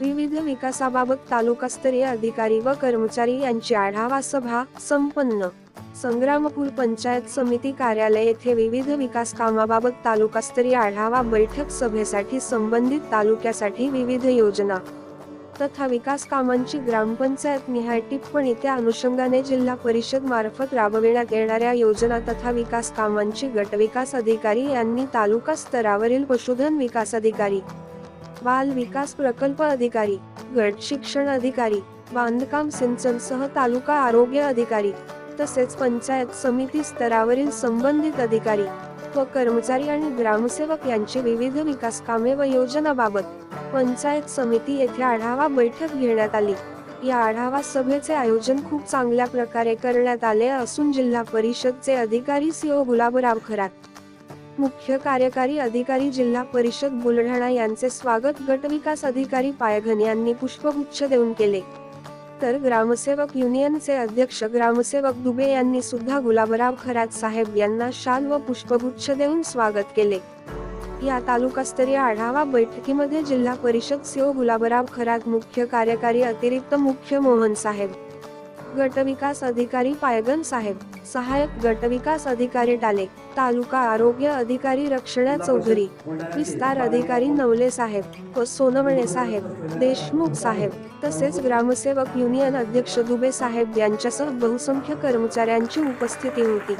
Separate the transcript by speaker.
Speaker 1: विविध विकासाबाबत तालुकास्तरीय अधिकारी व कर्मचारी यांची आढावा सभा संपन्न. संग्रामपूर पंचायत समिती कार्यालय येथे विविध विकास कामाबाबत तालुकास्तरीय आढावा बैठक सभेसाठी संबंधित तालुक्यासाठी विविध योजना. तथा विकास कामांची ग्रामपंचायत निहाय टिप्पणी त्या अनुषंगाने जिल्हा परिषद मार्फत राबविण्यात येणाऱ्या योजना तथा विकास कामांची गटविकास अधिकारी यांनी तालुका स्तरावरील पशुधन विकास अधिकारी बाल विकास प्रकल्प अधिकारी गट शिक्षण अधिकारी बांधकाम सिंचनसह तालुका आरोग्य अधिकारी तसेच पंचायत समिती स्तरावरील संबंधित अधिकारी व कर्मचारी आणि ग्रामसेवक यांची विविध विकास कामे व योजनाबाबत पंचायत समिती येथे आढावा बैठक घेण्यात आली. या आढावा सभेचे आयोजन खूप चांगल्या प्रकारे करण्यात आले असून जिल्हा परिषदचे अधिकारी सीओ गुलाबराव खरात मुख्य कार्यकारी अधिकारी जिल्हा परिषद बुलढाणा यांचे स्वागत गटविकास अधिकारी पायघन यांनी पुष्पगुच्छ देऊन केले. तर ग्रामसेवक युनियनचे अध्यक्ष ग्रामसेवक दुबे यांनी सुद्धा गुलाबराव खरात साहेब यांना शाल व पुष्पगुच्छ देऊन स्वागत केले. या तालुकास्तरीय आढावा बैठकीमध्ये जिल्हा परिषद सीओ गुलाबराव खरात मुख्य कार्यकारी अतिरिक्त मुख्य मोहन साहेब गटविकास अधिकारी पायगन साहेब सहायक गटविकास अधिकारी टाले तालुका आरोग्य अधिकारी रक्षणा चौधरी विस्तार अधिकारी नवले साहेब व सोनवणे साहेब देशमुख साहेब तसेच ग्रामसेवक युनियन अध्यक्ष दुबे साहेब यांच्यासह बहुसंख्य कर्मचाऱ्यांची उपस्थिती होती.